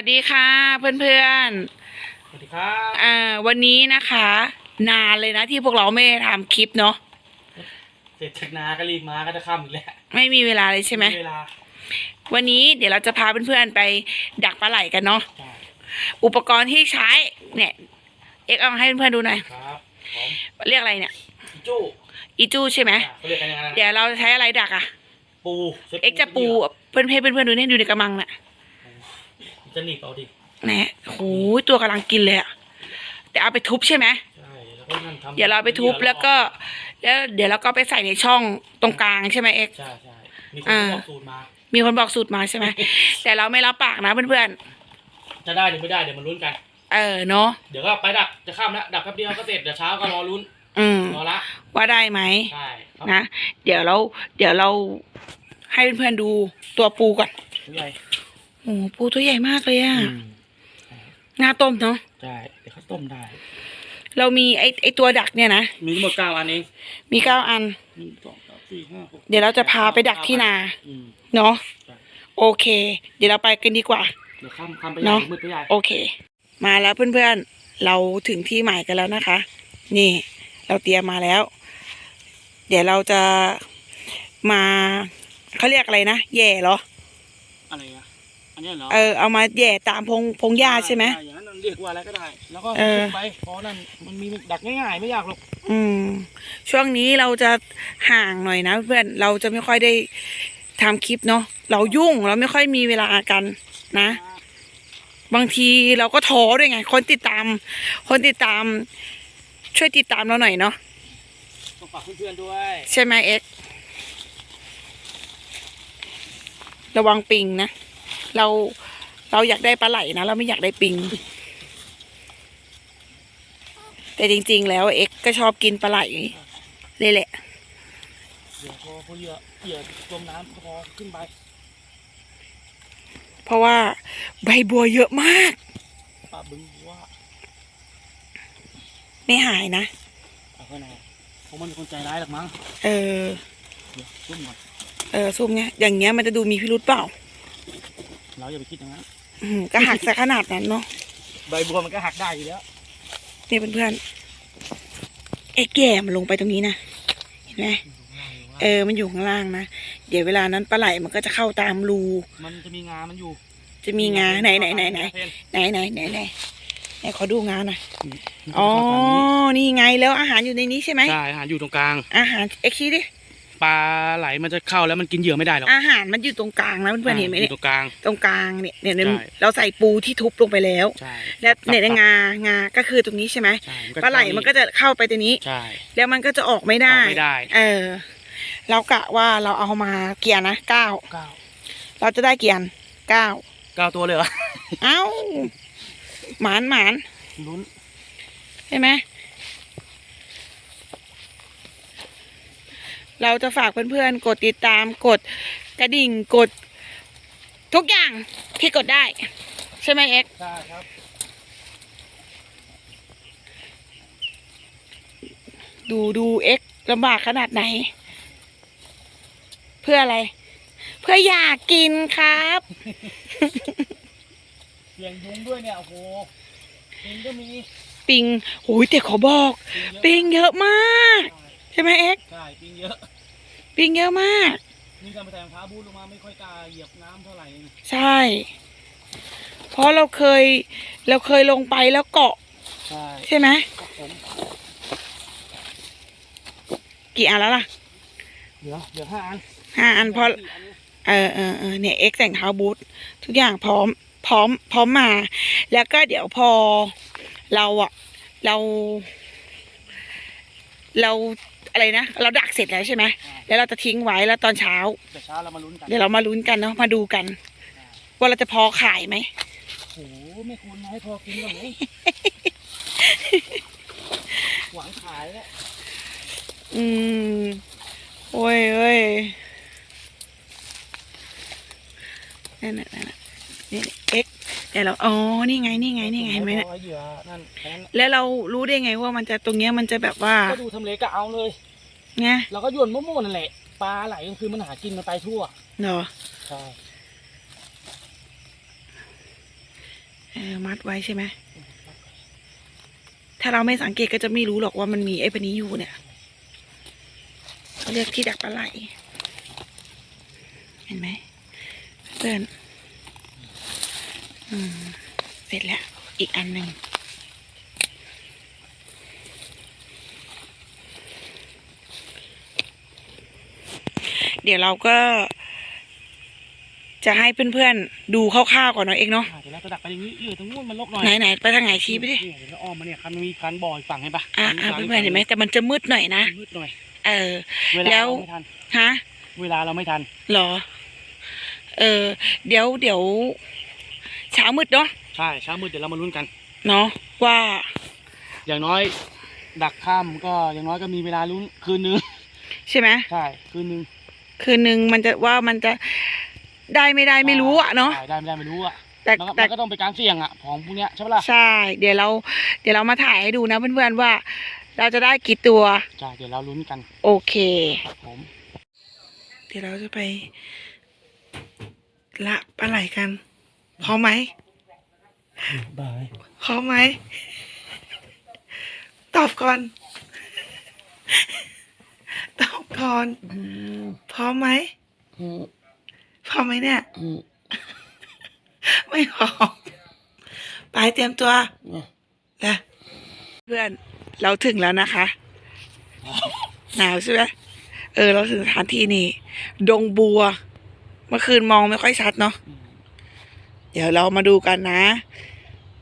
วัสดีค่ะเพื่อนสวัสดีครับๆอ่าวันนี้นะคะ นานเลยนะที่พวกเราไม่ได้ทำคลิปเนาะ เสร็จจากนาก็รีบมาก็จะค่ำอีกแล้วไม่มีเวลาเลยใช่ไหม เวลาวันนี้เดี๋ยวเราจะพาเพื่อนๆไปดักปลาไหลกันเนาะใช่อุปกรณ์ที่ใช้เนี่ย เอ็กซ์เอามาให้เพื่อนๆดูหน่อย ครับผมเรียกอะไรเนี่ย อีจู้อีจูใช่ไหม อะเขาเรียกกันยังไงนะเดี๋ยวเราจะใช้อะไรดักอะปูใช้เอ็กซ์จะปูเพื่อนๆเพื่อนๆดูเนี่ยดูในกระมังน่ะ จะหนีบเอาดิแหนะโอ้ยตัวกำลังกินเลยอะแต่เอาไปทุบใช่ไหมใช่แล้วก็นั่นทำเดี๋ยวเราไปทุบแล้วก็แล้วเดี๋ยวเราก็ไปใส่ในช่องตรงกลางใช่ไหมเอ็กซ์ใช่ใช่มีคนอ่า บอกสูตรมา มีคนบอกสูตรมาใช่ไหม แต่เราไม่รับปากนะเพื่อนจะได้หรือไม่ได้เดี๋ยวมาลุ้นกัน ๆเออเนาะเดี๋ยวก็ไปดักจะข้ามแล้วดักแป๊บเดียวก็เสร็จเดี๋ยวเช้าก็รอลุ้นอืม รอละว่าได้ไหมใช่ครับนะเดี๋ยวเรา เดี๋ยวเราให้เพื่อนๆดูตัวปูก่อนผู้ใหญ่ โอ้โหปูตัวใหญ่มากเลยอะอืมหน้าต้มเนาะใช่เดี๋ยวเขาต้มได้ เรามีไอไอตัวดักเนี่ยนะมีทั้งหมดเก้าอันเองมีเก้าอัน หนึ่งสองสามสี่ห้าหกเดี๋ยวเราจะพาไปดักที่นาอืมเนาะใช่โอเค เดี๋ยวเราไปกันดีกว่า เดี๋ยวข้ามข้ามไปใหญ่เนาะ มืดไปใหญ่โอเค มาแล้วเพื่อนๆ เราถึงที่หมายกันแล้วนะคะ นี่เราเตรียมมาแล้ว เดี๋ยวเราจะมาเขาเรียกอะไรนะแย่เหรอ อะไรอะ อันเนี้ยเหรอเออเอามาแย่ตามพงพงหญ้าใช่ไหม อย่างนั้นเรียกว่าอะไรก็ได้ แล้วก็เออ ขึ้นไปเพราะนั่นมันมีดักง่ายๆไม่ยากหรอกอืม ช่วงนี้เราจะห่างหน่อยนะเพื่อนเราจะไม่ค่อยได้ทำคลิปเนาะเรายุ่งเราไม่ค่อยมีเวลากันนะ บางทีเราก็ท้อด้วยไง คนติดตาม คนติดตาม ช่วยติดตามเราหน่อยเนาะต้องฝากเพื่อนๆด้วยใช่ไหมเอ็กซ์ระวังปิงนะ เราเราอยากได้ปลาไหลนะ เราไม่อยากได้ปิง แต่จริง ๆ แล้วเอ็กซ์ก็ชอบกินปลาไหลเลยแหละเดี๋ยวพอพอเหยื่อเหยื่อจมน้ำก็พอขึ้นไป เพราะว่าใบบัวเยอะมากปะบึงว่าไม่หายนะเอาไปไหนเพราะมันเป็นคนใจร้ายหรอกมั้งเออเดี๋ยวซุ่มก่อนเออซุ่มเนี้ยอย่างเงี้ยมันจะดูมีพิรุษเปล่า เราอย่าไปคิดอย่างนั้นอืมก็หักซะขนาดนั้นเนาะใบบัวมันก็หักได้อยู่แล้วนี่เพื่อนๆเอ็กซ์แย่มันลงไปตรงนี้นะเห็นไหมเออมันอยู่ข้างล่างนะเดี๋ยวเวลานั้นปลาไหลมันก็จะเข้าตามรูมันจะมีงา มันอยู่จะมีงาไหนไหนไหนไหนไหนไหนไหนไหนไหนขอดูงาหน่อยมันอ๋อจะเข้าทางนี้นี่ไงแล้วอาหารอยู่ในนี้ใช่ไหมใช่อาหารอยู่ตรงกลางอาหารเอ็กซ์ชี้ดิ ปลาไหลมันจะเข้าแล้วมันกินเหยื่อไม่ได้หรอกอาหารมันอยู่ตรงกลางนะเพื่อนๆเห็นไหมอเนี่ยยู่ตรงกลาง ตรงกลางเนี่ยเนี่ยเนี่ยใช่ เราใส่ปูที่ทุบลงไปแล้ว ใช่และเนี่ยสับงางางาก็คือตรงนี้ใช่ไหมใช่ปลาไหลมันก็จะเข้าไปตรงนี้ ใช่ แล้วมันก็จะออกไม่ได้ออกไม่ได้ เออเรากะว่าเราเอามาเกียร์นะเก้าเก้าเราจะได้เกียร์เก้าเก้าตัวเลยเหรอเอ้าหมานหมานลุ้น ใช่ไหม เราจะฝากเพื่อนๆ กดติดตามกดกระดิ่งกด ทุกอย่างที่กดได้ ใช่ไหมเอ็กซ์ใช่ครับ ดูดูเอ็กซ์ลำบากขนาดไหน เพื่ออะไร เพื่ออยากกินครับ เสียงยุงด้วยเนี่ยโอ้โหปิงก็มีปิงโอ้ยแต่ขอบอก ปิงเยอะมาก ใช่ ไหมเอ็กซ์ใช่ปิงเยอะ ปิงเยอะมาก นี่การไปแต่งเท้าบูทลงมาไม่ค่อยกล้าเหยียบน้ำเท่าไหร่นะใช่ เพราะเราเคย เราเคยลงไปแล้วเกาะ ใช่ใช่ไหมครับผมกี่อันแล้วล่ะเหลือเหลือห้าอันห้าอันเพราะสี่อันนี้เออเออเออเนี่ยเอ็กแต่งเท้าบูททุกอย่างพร้อม พร้อม พร้อมมา แล้วก็เดี๋ยวพอเราอะเรา เรา อะไรนะเราดักเสร็จแล้วใช่ไหมแล้วเราจะทิ้งไว้แล้วตอนเช้าเดี๋ยวเช้าเรามาลุ้นกันเดี๋ยวเรามาลุ้นกันเนาะมาดูกัน ว่าเราจะพอขายไหมโอ้โหไม่คุณนะให้พอกินหรอกเลยหวังขายแล้วอืมโอ้ยเอ้ยนั่นน่ะนั่นน่ะนี่เอ็กเดี๋ยวเราอ๋อนี่ไงนี่ไงนี่ไงเห็นไหมเนี่ยพอเหยื่อนั่นแค่นั้นแล้วเรารู้ได้ไงว่ามันจะตรงเนี้ยมันจะแบบว่า ก็ดูทำเลก็เอาเลย ไงเราก็โยนมั่วๆนั่นแหละปลาไหลก็คือมันหากินมันไปทั่วเนาะใช่เออมัดไว้ใช่ไหมถ้าเราไม่สังเกตก็จะไม่รู้หรอกว่ามันมีไอ้ปะนี้อยู่เนี่ยเขาเรียกที่ดักปลาไหล เห็นไหมเพื่อนอืมเสร็จแล้ว อีกอันหนึ่ง เดี๋ยวเราก็ จะให้เพื่อนๆดูคร่าวๆก่อนเนาะเองเนาะอ่าเดี๋ยวเราจะดักไปอย่างนี้เหยื่อตรงนู้นมันลกหน่อยไหนไหนๆไปทางไหนชี้ไปดิเนี่ยเดี๋ยวเราอ้อมมาเนี่ยคันมีคันบ่ออีกฝั่งเห็นปะอ่าอ่าเพื่อนๆเห็นไหมแต่มันจะมืดหน่อยนะมืดหน่อยเออ เวแล้ลาวเราไม่ทันฮะเวลาเราไม่ทันเหรอ เออ เดี๋ยวเดี๋ยวเช้ามืดเนาะใช่เช้ามืดเดี๋ยวเรามาลุ้นกัน เนาะว่า อย่างน้อย ดักข้ามก็อย่างน้อยก็มีเวลาลุ้นคืนนึง ใช่ไหม ใช่ คืนนึง คืนนึงมันจะว่ามันจะได้ไม่ได้ไม่รู้อะเนาะใช่ได้ไม่ได้ไม่รู้อะแต่มันก็แต่ มันก็ต้องเป็นการเสี่ยงอะของพวกเนี้ยใช่ปะล่ะใช่ เดี๋ยวเรา เดี๋ยวเรามาถ่ายให้ดูนะเพื่อนๆว่า เราจะได้กี่ตัว ใช่เดี๋ยวเราลุ้นกันโอเค ครับผม เดี๋ยวเราจะไปละปลาไหลกันพร้อมไหมบายพร้อมไหม ตอบก่อน ตอบก่อนพร้อมไหมพร้อมไหมเนี่ยไม่พร้อมไปเตรียมตัวนะเพื่อนเราถึงแล้วนะคะหนาวใช่ไหมเออ เราถึงสถานที่นี่ ดงบัว เมื่อคืนมองไม่ค่อยชัดเนาะเดี๋ยวเรามาดูกันนะ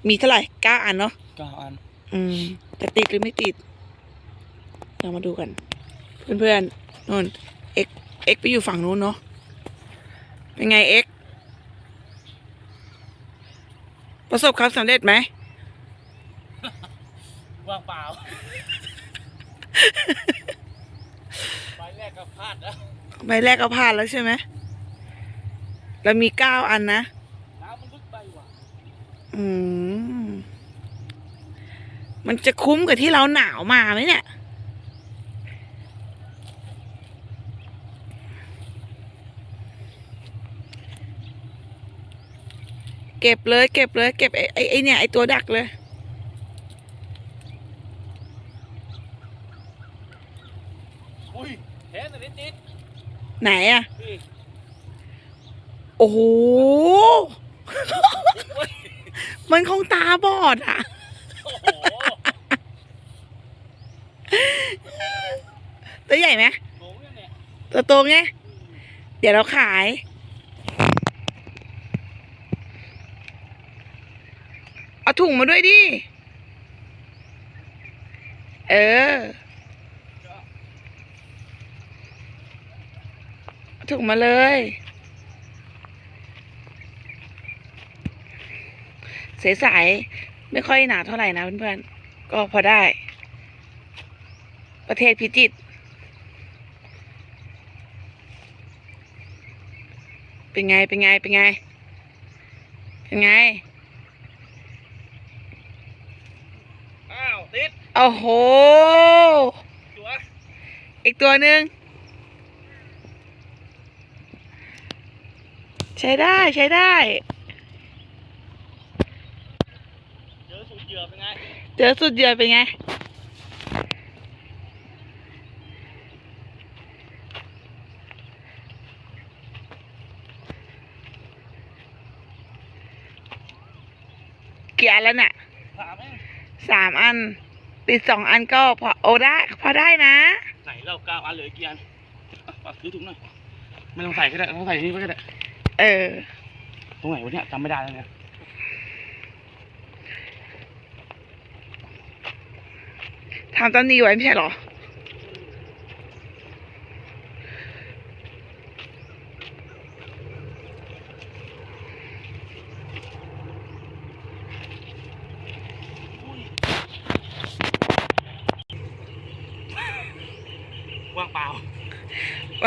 มีเท่าไหร่เก้าอันเนาะเก้าอัน อืมจะติดหรือไม่ติด เรามาดูกัน เพื่อนๆนู่นเอ็กเอ็กไปอยู่ฝั่งนู้นเนาะเป็นไงเอ็กประสบความสำเร็จไหมว่างเปล่าไปแรกก็พลาดแล้วใบแรกก็พลาดแล้วใช่ไหมเรามีเก้าอันนะน้ำมันลึกไปว่ะอืมมันจะคุ้มกับที่เราหนาวมาไหมเนี่ย เก็บเลย เก็บเลย เก็บไอ้ไอ้ไอ้เนี่ยไอ้ตัวดักเลย อุ้ยแท้แต่นิดนิดไหนอะพี่โอ้โหมันคงตาบอดอะโอ้โหตัวใหญ่ไหมโง่เนี่ยเนี่ยตัวโตไงเดี๋ยวเราขาย เอา ถุงมาด้วยดิ เออ ถุงมาเลยใสๆไม่ค่อยหนาเท่าไหร่นะเพื่อนๆ ก็พอได้ ประเทศพิจิตรเป็นไง เป็นไง เป็นไง เป็นไง อ้าว ติดโอ้โหตัวอีกตัวหนึ่งใช้ได้ใช้ได้ เจอสูตรเหยื่อเป็นไง เจอสุดเดือดเป็นไงกี่อันแล้วน่ะถามเองสามอัน ติดสองอันก็พอโอได้พอได้นะ ไหนเราเก้าอันเหลือกี่อันอะฝากซื้อถุงหน่อยไม่ต้องใส่ก็ได้ต้องใส่นี่ไว้ก็ได้เออ ตรงไหนวะเนี่ยจำไม่ได้แล้วเนี่ยทำต้นนี้ไว้ไม่ใช่เหรอ ว่างเปล่าว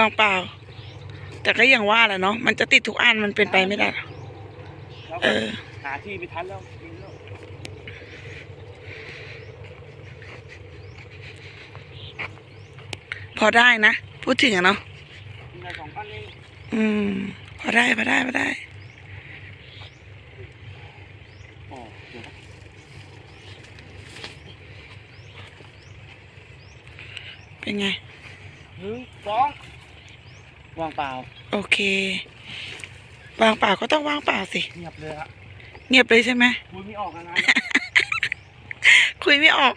างเปล่า แต่ก็อย่างว่าแหละเนาะมันจะติดทุกอันมันเป็นไปไม่ได้หรอกแล้วเอก็อหาที่ไปทันแล้วจริงแล้วพอได้นะ พูดถึงอะเนาะมีอะไรสองอันเองอืม พอได้ พอได้ พอได้โอ้เดี๋ยวนะเป็นไงหนึ่งสอง วางเปล่า โอเค วางเปล่าก็ต้องวางเปล่าสิ เงียบเลยอะเงียบเลยใช่ไหม คุยไม่ออกอะนะคุยไม่ออก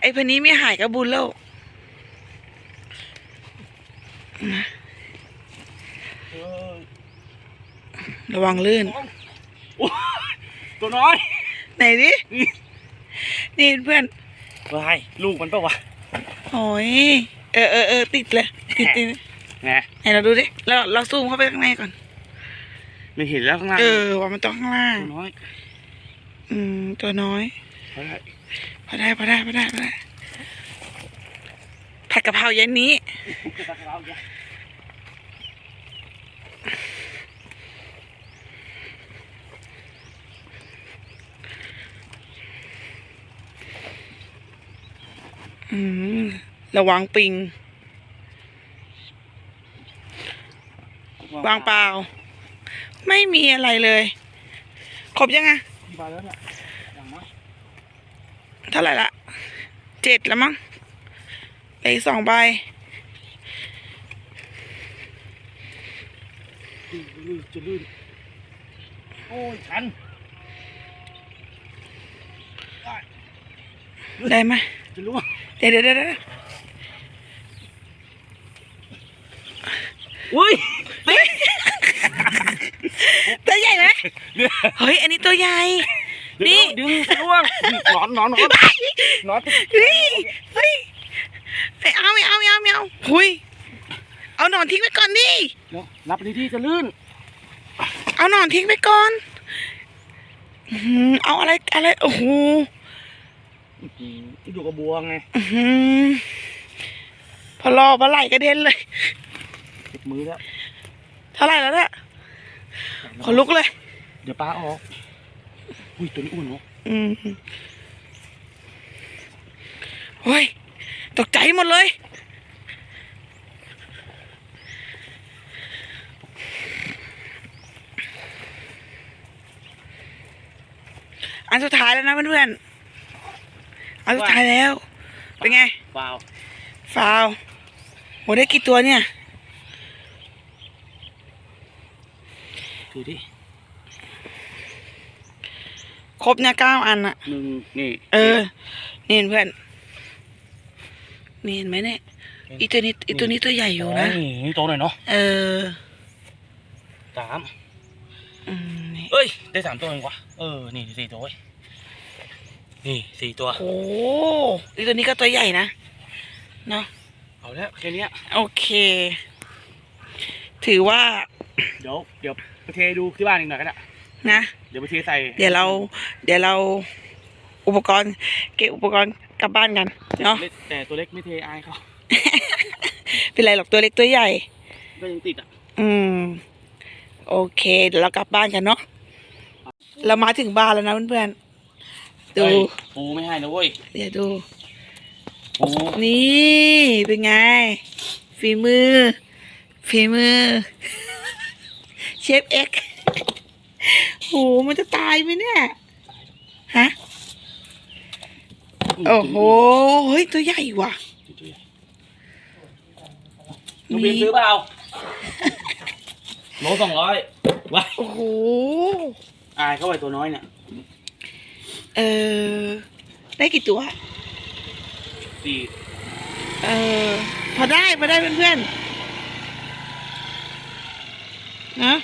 ไอ้พันนี้ไม่หายกับบุญแล้วนะเออระวังลื่นสองโอ้ยตัวน้อยไหนดิ นี่เพื่อน วายลูกมันปะวะ โอ้ย เออเออเออติดเลยติดติดไงไหนเราดูดิเราเราซูมเข้าไปข้างในก่อนไม่เห็นแล้วข้างล่างเออว่ามันต้องข้างล่างตัวน้อย อืมตัวน้อยเฮ้ยพอได้พอได้พอได้พอได้ผัดกะเพราเย็นนี้จะตักเราอีกอืม ระวังปิง วางเปล่า ไม่มีอะไรเลย ครบยังไงที่บ้านแล้วเนี่ยอย่างน้อยเท่าไหร่ละเจ็ดแล้วมั้งเหลืออีกสองใบ ลื่นจะลื่นโอ้ยชันได้ไหมจะล่วง เดี๋ยวเดี๋ยวเดี๋ยวเดี๋ยว อุ้ยตัวใหญ่ไหมเนี่ยเฮ้ย อันนี้ตัวใหญ่ นี่เดี๋ยวดึงจะล่วงหนอนหนอนหนอนหนอนเฮ้ยเฮ้ยไม่เอาไม่เอาไม่เอาไม่เอาหุยเอาหนอนทิ้งไปก่อนดิเดี๋ยวรับดีที่จะลื่น เอาหนอนทิ้งไปก่อนอื้อหือเอาอะไรอะไร โอ้โหอื้อหืออยู่กับบัวไงอื้อหือพอรอพอไหลกระเด็นเลยติด มือแล้ว เท่าไหร่แล้วเนี่ยขนลุกเลย เดี๋ยวป้าออก อุ้ยตัวนี้อ้วนเนาะอืมโอ้ย ตกใจหมดเลย อันสุดท้ายแล้วนะเพื่อนๆ อันสุดท้ายแล้ว เป็นไงเปล่าฟาวโหได้กี่ตัวเนี่ย ถือ ดิครบเนี่ยเก้าอันอะหนึ่งนี่เออนี่เพื่อนนี่เห็นไหมเนี่ยอีตัวนี้อีตัวนี้ตัวใหญ่อยู่นะนี่นี่โตหน่อยเนาะเออสามอืมนี่เอ้ย ได้สามตัวเองวะเออ นี่สี่ตัวเว้ยนี่สี่ตัว โอ้อีตัวนี้ก็ตัวใหญ่นะ เนาะเอาแล้วแค่เนี้ยโอเค ถือว่า เดี๋ยวเดี๋ยวไป เทดูที่บ้านอีกหน่อยก็ได้นะ เดี๋ยวไปเทใส่ เดี๋ยวเรา เดี๋ยวเราอุปกรณ์ เก็บอุปกรณ์กลับบ้านกันเนาะแต่ตัวเล็กไม่เทอายเขาเป็นไรหรอกตัวเล็กตัวใหญ่ก็ยังติดอะ อืม โอเค เดี๋ยวเรากลับบ้านกันเนาะเรามาถึงบ้านแล้วนะเพื่อนๆดูเฮ้ยปูไม่ให้นะเว้ยเดี๋ยวดูปูนี่เป็นไง ฝีมือ ฝีมือ เชฟเอ็กซ์โหมันจะตายไหมเนี่ย ฮะ โอ้โห เฮ้ย ตัวใหญ่ว่ะลูกบินซื้อเปล่าโลสองร้อยว้าโอ้โห อายเข้าไปตัวน้อยเนี่ย เออ ได้กี่ตัว สี่ เออ พอได้ พอได้เพื่อนๆนะ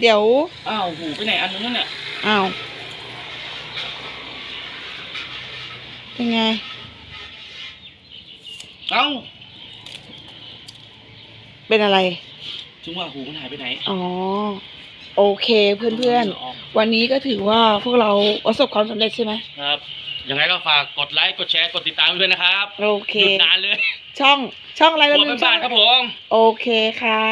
เดี๋ยว อ้าวหูไปไหนอันนึงนั่นเนี่ยอ้าวเป็นไง เอ้าเป็นอะไร ถึงว่าหูมันหายไปไหนอ๋อ โอเคเพื่อนๆ วันนี้ก็ถือว่าพวกเราประสบความสำเร็จใช่ไหม ครับ ยังไงก็ฝากกดไลค์ กดแชร์ กดติดตามด้วยนะครับโอเค หยุดนานเลย ช่องช่องอะไรตัวลืมบ้านๆองครับผม โอเคค่ะ